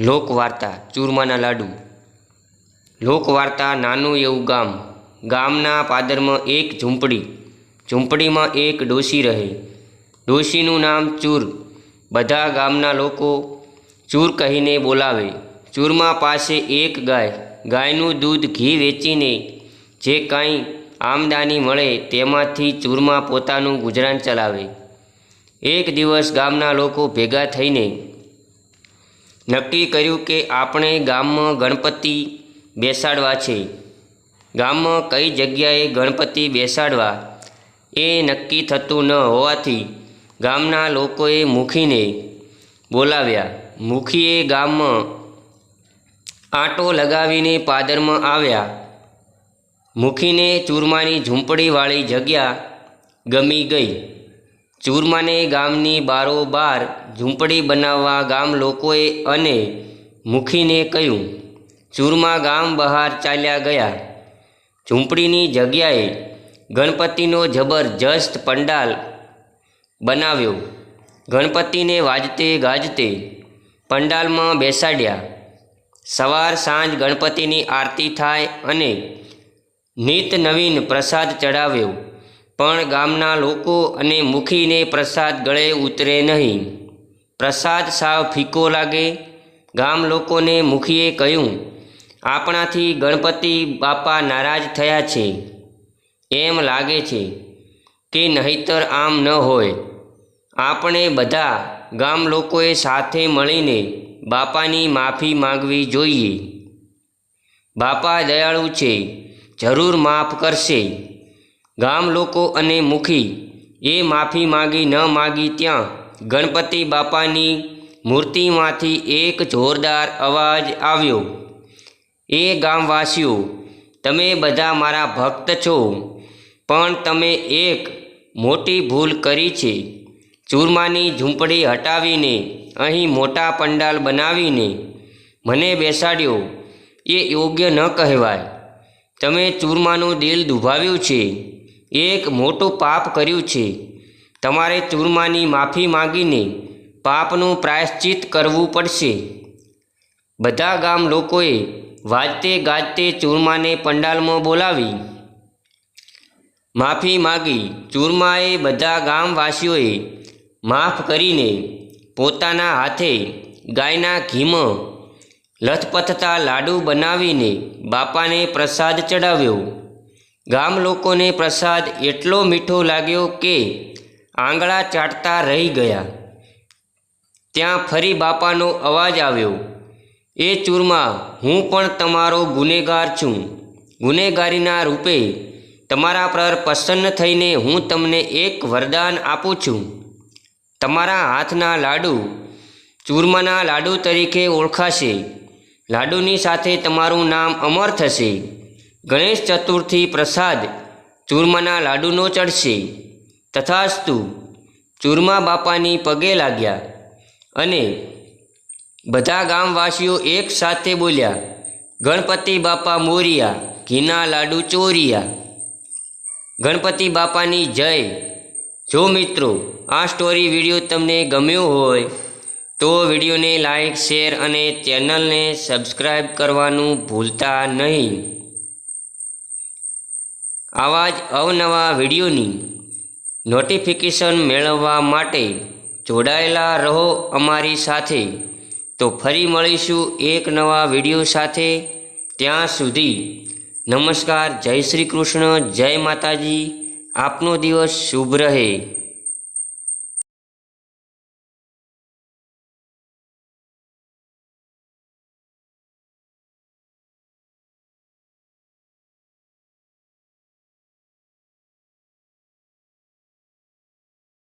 લોકવાર્તા, ચૂરમાના લાડુ. લોકવાર્તા નાનું એવું ગામ. ગામના પાદરમાં એક ઝૂંપડી. ઝૂંપડીમાં એક ડોશી રહે. ડોશીનું નામ ચૂર. બધા ગામના લોકો ચૂર કહીને બોલાવે. ચૂરમા પાસે એક ગાય. ગાયનું દૂધ ઘી વેચીને જે કાંઈ આમદાની મળે તેમાંથી ચૂરમા પોતાનું ગુજરાન ચલાવે. એક દિવસ ગામના લોકો ભેગા થઈને નક્કી કર્યું કે આપણે ગામમાં ગણપતિ બેસાડવા છે. ગામમાં કઈ જગ્યાએ ગણપતિ બેસાડવા એ નક્કી થતું ન હોવાથી ગામના લોકોએ મુખીને બોલાવ્યા. મુખીએ ગામમાં આંટો લગાવીને પાદરમાં આવ્યા. મુખીને ચૂરમાની ઝૂંપડીવાળી જગ્યા ગમી ગઈ. ચૂરમાને ગામની બારોબાર ઝૂંપડી બનાવવા ગામ લોકોએ અને મુખીને કહ્યું, ચૂરમા ગામ બહાર ચાલ્યા ગયા. ઝૂંપડીની જગ્યાએ ગણપતિનો જબરજસ્ત પંડાલ બનાવ્યો. ગણપતિને વાજતે ગાજતે પંડાલમાં બેસાડ્યા. સવાર સાંજ ગણપતિની આરતી થાય અને નિત નવીન પ્રસાદ ચડાવ્યો પણ ગામના લોકો અને મુખીને પ્રસાદ ગળે ઉતરે નહીં. પ્રસાદ સાવ ફીકો લાગે. ગામ લોકોને મુખીએ કહ્યું, આપણાથી ગણપતિ બાપા નારાજ થયા છે. એમ લાગે છે કે નહીતર આમ ન હોય. આપણે બધા ગામ લોકોએ સાથે મળીને બાપાની માફી માંગવી જોઈએ. બાપા દયાળુ છે, જરૂર માફ કરશે. ગામ લોકો અને મુખી, એ માફી માગી ન માગી ત્યાં ગણપતિ બાપાની મૂર્તિમાંથી એક જોરદાર અવાજ આવ્યો. એ ગામવાસીઓ, તમે બધા મારા ભક્ત છો, પણ તમે એક મોટી ભૂલ કરી છે. ચૂરમાની ઝૂંપડી હટાવીને અહીં મોટા પંડાલ બનાવીને મને બેસાડ્યો. એ યોગ્ય ન કહેવાય. તમે ચૂરમાનું દિલ દુભાવ્યું છે. એક મોટું પાપ કર્યું છે. તમારે ચૂરમાની માફી માંગીને પાપનું પ્રાયશ્ચિત કરવું પડશે. બધા ગામ લોકોએ વાજતે ગાજતે ચૂરમાને પંડાલમાં બોલાવી. માફી માગી ચૂરમાએ બધા ગામવાસીઓએ માફ કરીને પોતાના હાથે ગાયના ઘીમાં, લથપથતા લાડુ બનાવીને બાપાને પ્રસાદ ચડાવ્યો. ગામ લોકોને પ્રસાદ એટલો મીઠો લાગ્યો કે આંગળા ચાટતા રહી ગયા. ત્યાં ફરી બાપાનો અવાજ આવ્યો, એ ચૂરમા, હું પણ તમારો ગુનેગાર છું. ગુનેગારીના રૂપે તમારા પર પ્રસન્ન થઈને હું તમને એક વરદાન આપું છું. તમારા હાથના લાડુ ચૂરમાના લાડુ તરીકે ઓળખાશે. લાડુની સાથે તમારું નામ અમર થશે. ગણેશ ચતુર્થી પ્રસાદ ચૂરમાના લાડુનો ચડશે. તથાસ્તુ, ચૂરમા બાપાની પગે લાગ્યા અને બધા ગામવાસીઓ એક સાથે બોલ્યા, ગણપતિ બાપા મોરિયા, ઘીના લાડુ ચોરિયા. ગણપતિ બાપાની જય. જો મિત્રો, આ સ્ટોરી વીડિયો તમને ગમ્યો હોય, તો વિડીયોને લાઈક શેર અને ચેનલને સબસ્ક્રાઈબ કરવાનું ભૂલતા નહીં. આવા જ અવનવા વિડીયોની નોટિફિકેશન મેળવવા માટે જોડાયેલા રહો અમારી સાથે. તો ફરી મળીશું એક નવા વીડિયો સાથે. ત્યાં સુધી નમસ્કાર, જય શ્રી કૃષ્ણ, જય માતાજી. આપનો દિવસ શુભ રહે.